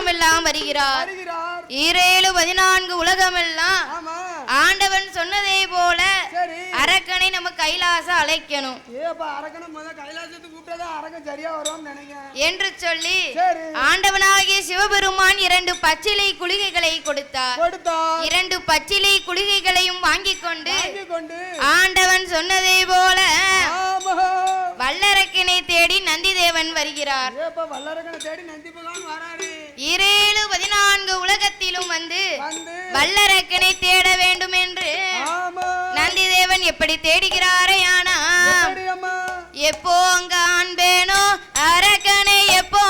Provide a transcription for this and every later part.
உலகமெல்லாம் வருகிறார் வருகிறார் ஈரேழு பதினான்கு உலகமெல்லாம் ஆண்டவன் சொன்னதே போல அரக்கனை நம்ம கைலாச அழைக்கணும். என்று சொல்லி ஆண்டவனாகிய சிவபெருமான் இரண்டு பச்சிலை குளிகைகளை கொடுத்தார். இரண்டு பச்சிலை குளிகைகளையும் வாங்கி கொண்டு ஆண்டவன் சொன்னதே போல வல்லரக்கினை தேடி நந்திதேவன் வருகிறார். வல்லரக்கனை தேடி நந்தி பகவான் வராரு. இரேழு பதினான்கு உலகத்திலும் வந்து வல்லரக்கனை தேட வேண்டும் என்று ஆமா. நந்திதேவன் எப்படி தேடுகிறாரே ஆனா எப்போ அங்க ஆண்பேனோ அரக்கனை எப்போ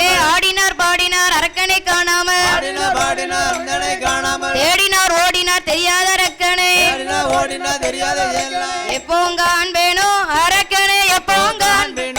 ஏ ஆடினார் பாடினார் அரக்கனை காணாமல். தேடினார் ஓடினார் தெரியாத அரக்கனை. தெரியாத எல்லாம் எப்போ காண்பேனோ அரக்கனை எப்போ காண்பேன்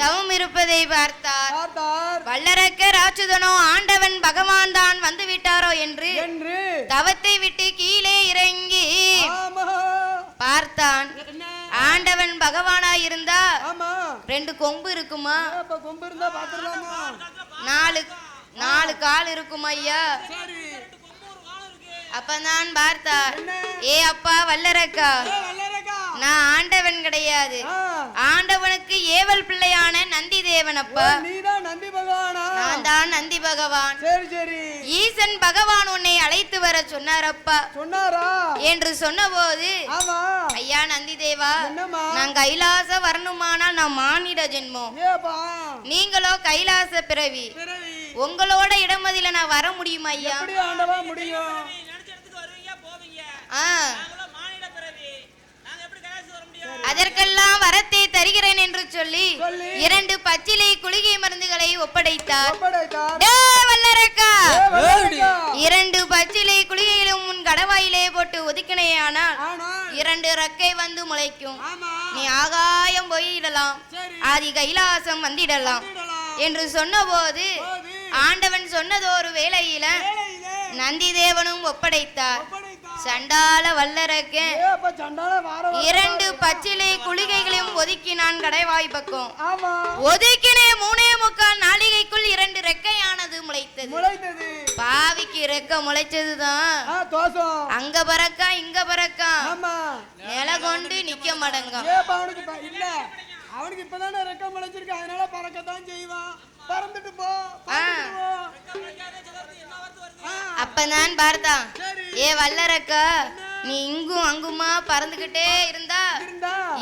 தவம் இருப்பதை பார்த்தார். வல்லரக்க ராட்சதனோ ஆண்டவன் பகவான் தான் வந்து விட்டாரோ என்று தவத்தை விட்டு கீழே இறங்கி பார்த்தான். ஆண்டவன் பகவானா இருந்தா ரெண்டு கொம்பு இருக்குமா? நாலு நாலு கால் இருக்குமா ஐயா? அப்பதான் பார்த்தார் என்ன? ஏ அப்பா வல்லரக்கா நான் ஆண்டவன் கிடையாது. ஆ, ஆண்டவனுக்கு ஏவல் பிள்ளையான நந்தி தேவன் அப்பா நீதான் நந்தி பகவானா? நான் தான் நந்தி பகவான். சரி சரி. ஈசன் பகவான் உன்னை அழைத்து வர சொன்னாரப்பா. சொன்னாரா? என்று சொன்னபோது ஆமா. ஐயா நந்தி தேவா நான் கைலாச வரணுமானால் நான் மானிட ஜென்மம். ஏப்பா. நீங்களோ கைலாச பிறவி. பிறவி. உங்களோட இடமதில நான் வர முடியுமா ஐயா? எப்படி ஆண்டவா முடியும்? ஆ. அதற்கெல்லாம் வரத்தை தருகிறேன் என்று சொல்லி. இரண்டு பச்சிலை குளிகை மருந்துகளை ஒப்படைத்தார். இரண்டு பச்சிலை குளிகையிலும் உன் கடவாயிலே போட்டு ஒதுக்கினேயானால் இரண்டு ரெக்கை வந்து முளைக்கும் நீ ஆகாயம் போயிடலாம் ஆதி கைலாசம் வந்திடலாம். என்று சொன்னபோது போது ஆண்டவன் சொன்னதொரு வேளையில வேலையிலே நந்தி தேவனும் ஒப்படைத்தார். சண்டால வல்லரக்க. இரண்டு பச்சிலை குளிகைகளையும் ஒதுக்கினான் கடைவாய் பக்கம். ஒதுக்கினே மூணே முக்கால் நாளிகைக்குள் இரண்டு ரெக்கையானது முளைத்தது. முளைத்தது. பாவிக்கு ரெக்க முளைச்சதுதான். அங்க பறக்கா இங்க பறக்கா. நில கொண்டு நிக்க மடங்கும். அவனுக்கு இப்பதானே ரெக்க முளைச்சிருக்கு. அதனால பறக்கத்தான் செய்வான். பறந்துட்டு போ அப்பதான் பார்த்தான் சரி. ஏ வல்லரக்கா? நீ இங்கும் அங்குமா பறந்துகிட்டே இருந்தா?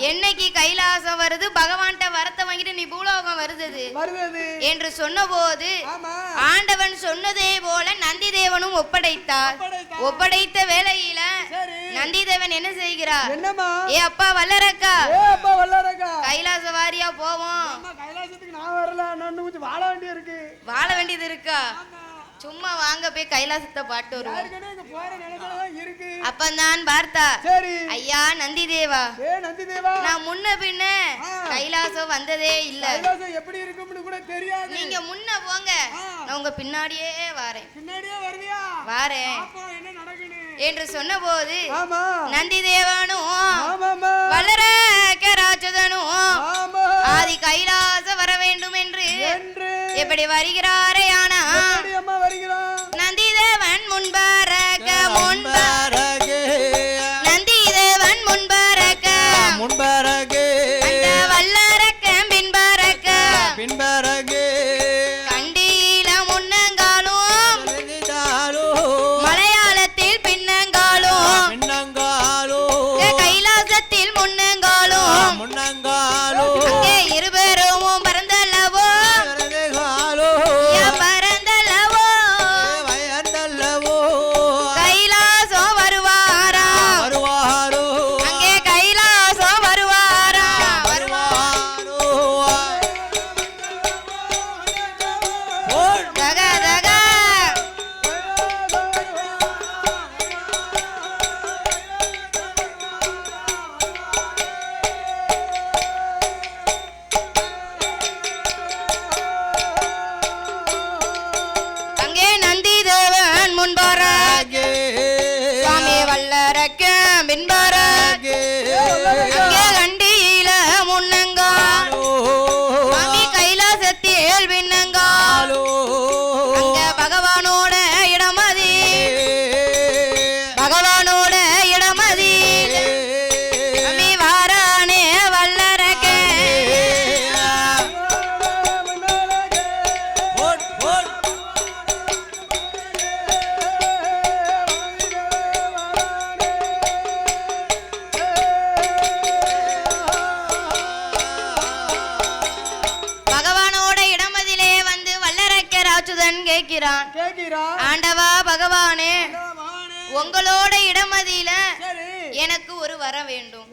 என்னைக்கு கைலாசம் வருது? பகவான்கிட்ட வரத்தை வாங்கிட்டு நீ பூலோகம் வருது என்று சொன்னபோது ஆண்டவன் சொன்னதே போல நந்தி தேவனும் ஒப்படைத்தார். ஒப்படைத்த வேளையில நந்தி தேவன் என்ன செய்கிறார்? ஏ அப்பா வல்லரக்கா. கைலாச வாரியா போவோம். வாழ வேண்டியது இருக்கா. சும்மா வாங்க போய் கைலாசத்தை பாட்டு வருவோம். இருக்கு? அப்பந்தான் பார்த்தா சரி. ஐயா நந்தி தேவா நான் முன்ன பின்ன. கைலாசம் வந்ததே இல்ல. எப்படி இருக்கும்னு கூட தெரியாது. நீங்க முன்ன போங்க. நான் உங்க பின்னாடியே வாரேன். பின்னாடியே வருவியா? வாரேன். அப்போ என்று சொன்னபோது ஆமா. நந்தி தேவனும் வளரக்க ராட்சதனும் ஆதி கைலாசம் வர வேண்டும் என்று. எப்படி வருகிறாரே ஆனா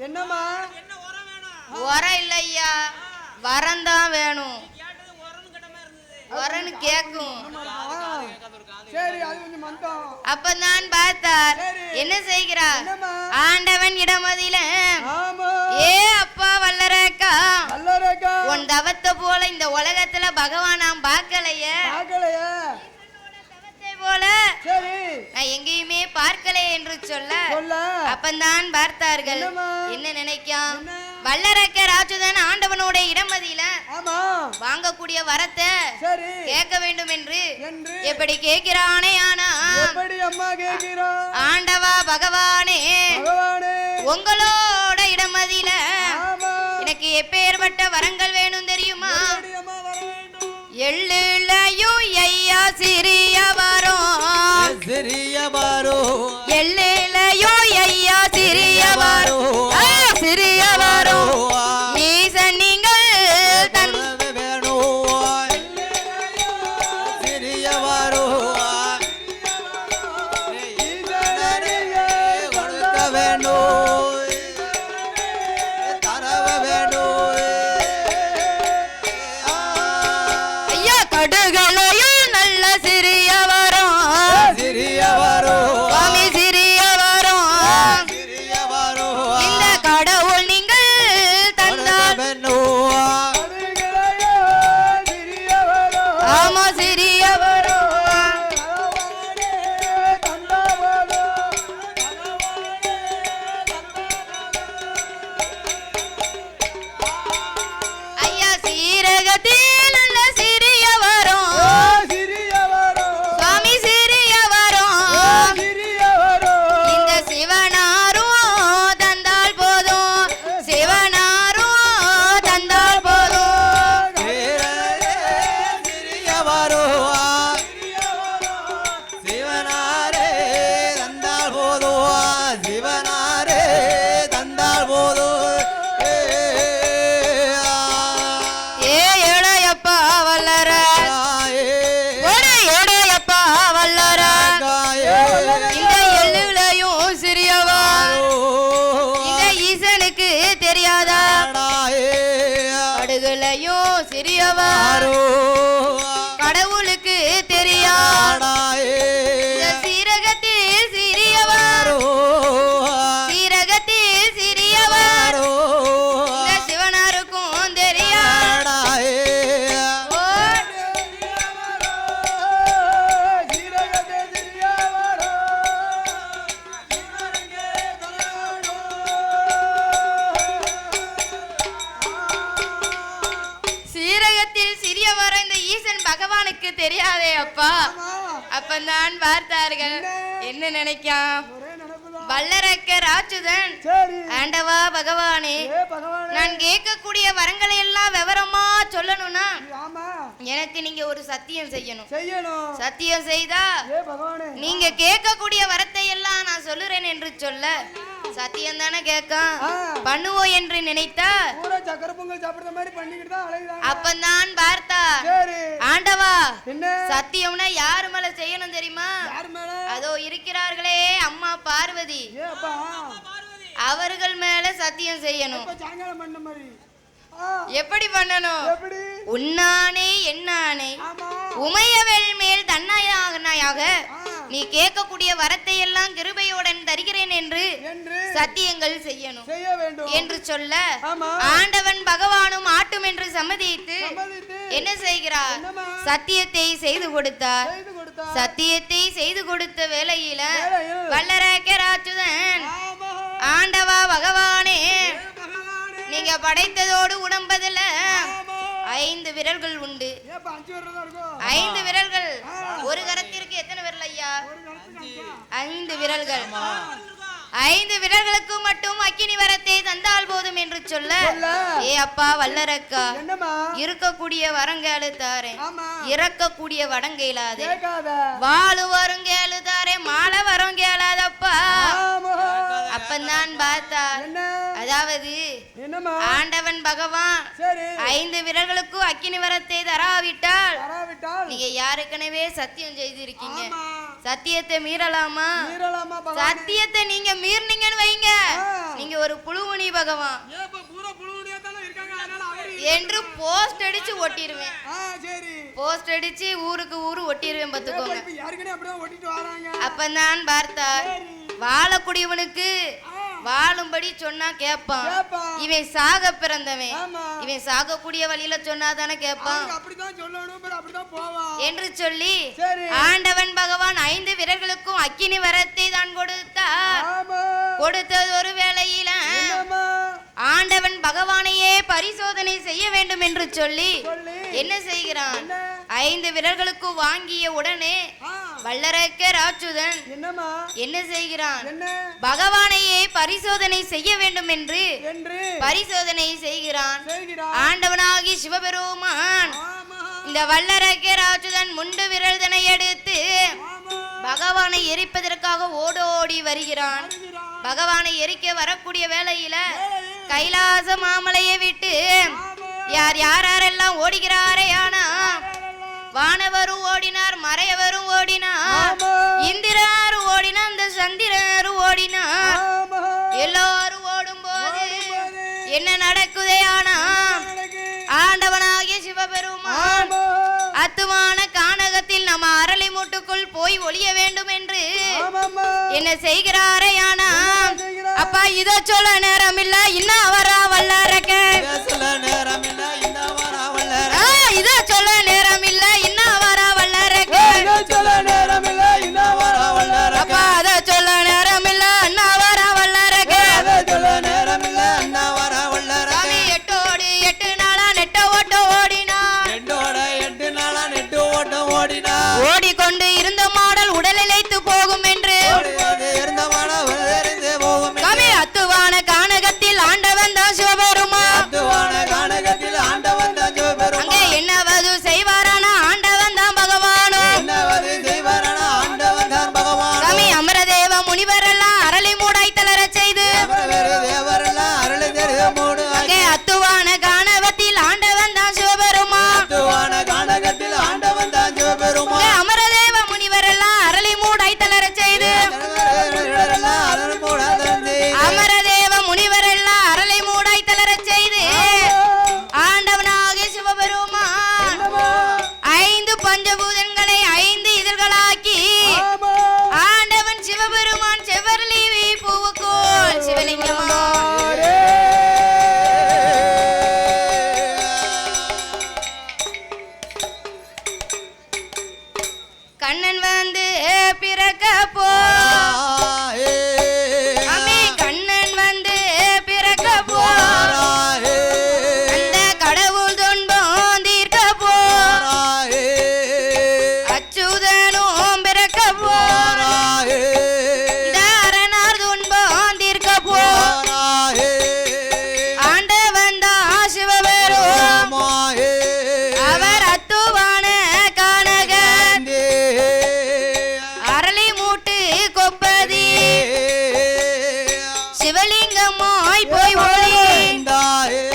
என்னம்மா? வரம் இல்லையா? வரம் தான் வேணும். வரன்னு கேக்கும் ஆ, சரி அது கொஞ்சம் மந்தம். அப்பதான் பார்த்தார். என்ன செய்கிறார்? ஆண்டவன் இடமதியில ஆமா. ஏ அப்பா வல்லரக்கா. உன் தவத்தை போல இந்த உலகத்துல பகவான் நான் பார்க்கலையே. போல. சரி. நான் எங்கேயுமே பார்க்கலே என்று சொல்ல. அப்பந்தான் பார்த்தார்கள்? என்ன நினைக்காம்? வல்லரக்க ராட்சதன் ஆண்டவனோட இடமதியில வாங்கக்கூடிய வரத்தை கேட்க வேண்டும் என்று எப்படி கேட்கிறானே ஆனா ஆண்டவா பகவானே. உங்களோட இடமதியில எனக்கு எப்பேற்பட்ட வரங்கள் வேணும் Álvaro. ஆண்டவா பகவானே நான் கேட்கக்கூடிய வரங்களை எல்லாம் விவரமா சொல்லணும்னா எனக்கு நீங்க ஒரு சத்தியம் செய்யணும். செய்யணும். சத்தியம் செய்தா நீங்க கேட்கக்கூடிய வரத்தை எல்லாம் நான் சொல்லுறேன் என்று சொல்ல. சத்தியம் தானே கேட்கும். பண்ணுவோம் என்று நினைத்தா சக்கரை பொங்கல் சாப்பிடுற மாதிரி பண்ணிக்கிட்டு தான் அப்பந்தான் பார்த்தா ஆண்டவா சத்தியம்னா யாரு மேல செய்யணும் தெரியுமா? அதோ இருக்கிறார்களே அம்மா பார்வதி. அவர்கள் மேல சத்தியம் செய்யணும். எப்படி பண்ணணும்? உன்னானே என்னானே உமையவள் மேல் தன்னாயாக நீ கேட்கக்கூடிய வரத்தை எல்லாம் கிருபையுடன் தருகிறேன் என்று சத்தியங்கள் செய்யணும் என்று சொல்ல ஆண்டவன் பகவானும் ஆட்டும் என்று சம்மதித்து என்ன செய்கிறார்? சத்தியத்தை செய்து கொடுத்தார். சத்தியத்தை செய்து கொடுத்த வேளையில வல்லரக்கராச்சுதன் ஆண்டவா பகவானே நீங்க படைத்ததோடு உடம்பதுல ஆமா ஐந்து விரல்கள் உண்டு. ஐந்து விரல்கள். ஒரு கரத்திற்கு எத்தனை விரல் ஐயா? ஐந்து விரல்கள். ஐந்து விரல்களுக்கு மட்டும் அக்கினி வரத்தை தந்தால் போதும் என்று சொல்ல. ஏ அப்பா வல்லரக்கா என்னம்மா? இருக்கக்கூடிய வரங்கேளு தாரேன் ஆமா. இறக்கக்கூடிய வடங்கேளாதே கேட்காத. ஆண்டவன் பகவான் சரி. ஐந்து விரல்களுக்கும் அக்கினி வரத்தை தராவிட்டால் தராவிட்டால்? நீங்க யாருக்கனவே சத்தியம் செய்திருக்கீங்க. சத்தியத்தை மீறலாமா? சத்தியத்தை நீங்க மீறினீங்கன்னு வைங்க. நீங்க ஒரு புழுவுனி பகவான். என்று போஸ்ட் அடிச்சு ஒட்டிடுவேன் போஸ்ட் அடிச்சு ஊருக்கு ஊரு ஒட்டிடுவேன் பாத்துக்கோங்க பார்த்தார் சரி. வாழக்கூடியவனுக்கு வாழும்படி சொன்னா கேட்பான். இவன் சாக பிறந்தவன். இவன் சாகக்கூடிய வழியில சொன்னா தானே கேட்பான் என்று சொல்லி ஆண்டவன் பகவான் ஐந்து விரல்களுக்கும் அக்கினி வரத்தை தான் கொடுத்தார். கொடுத்தது ஒரு வேளையில ஆண்டவன் பகவானையே பரிசோதனை செய்ய வேண்டும் என்று சொல்லி என்ன செய்கிறான்? ஐந்து விரல்களுக்கு வாங்கிய உடனே வல்லரக்க ராட்சுதன் என்னம்மா? என்ன செய்கிறான்? என்ன? பகவானையே பரிசோதனை செய்ய வேண்டும் என்று? பரிசோதனை செய்கிறான். ஆண்டவனாகி சிவபெருமான். இந்த வல்லரக்க ராட்சுதன் முண்டு விரல்தனை எடுத்து பகவானை எரிப்பதற்காக ஓடோடி வருகிறான். பகவானை எரிக்க வரக்கூடிய வேளையில வேலையில் கைலாச மாமலையை விட்டு யார் யாரெல்லாம் ஓடுகிறாரே ஆனா வானவரும் ஓடினார் மறையவரும் ஓடினார். ஆமா. இந்திரரும் ஓடினா அந்த சந்திரரும் ஓடினார். எல்லாரும் ஓடும்போது ஓடும்போது என்ன நடக்குதே ஆனா ஆண்டவனாகிய சிவபெருமான் ஆமா. அத்துவான கானகத்தில் நம்ம அரளி மூட்டுக்குள் போய் ஒளிய வேண்டும் என்று என்ன செய்கிறாரே ஆனா? அப்பா இத சொல்ல நேரம் இல்ல இன்னும் வரா வல்லரக்க கண்ணன் வந்து பிற தூரமாய் போய் ஓடி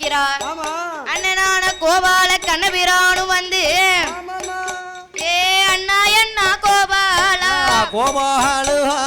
ஆமா. அண்ணனான கோபால கண்ணபிரானும் வந்து ஏ அண்ணா அண்ணா கோபாலா? கோபாலுவா.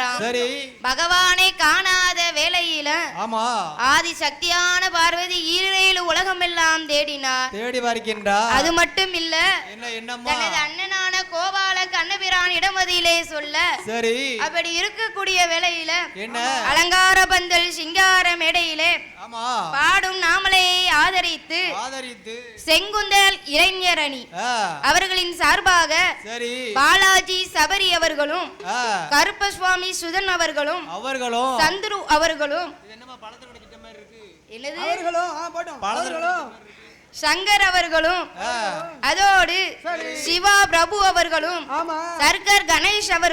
ஒளிந்தாராம் சரி. பகவானை காணாத வேளையில ஆமா. ஆதி சக்தியான பார்வதி ஈரேழு உலகமெல்லாம் தேடினார் தேடி வருகின்றா அது மட்டும் இல்ல என்ன என்னம்மா? தனது அண்ணனான கோபால கண்ணபிரான் இடமதியிலே சொல்ல? சரி. அப்படி இருக்கக்கூடிய வேளையில என்ன? அலங்கார பந்தல் சிங்கார மேடையிலே ஆமா. பாடும் நாமலையை ஆதரித்து ஆதரித்து. செங்குந்தல் இளைஞரணி ஆ, அவர்களின் சார்பாக சரி. பாலாஜி சபரி அவர்களும் கருப்பசுவாமி சுதன் அவர்களும் அவர்களும். சந்துரு அவர்களும் என்னது? அவர்களும் சங்கர் அவர்களும் அதோடு சிவா பிரபு அவர்களும் சர்க்கர் கணேஷ் அவர்களும்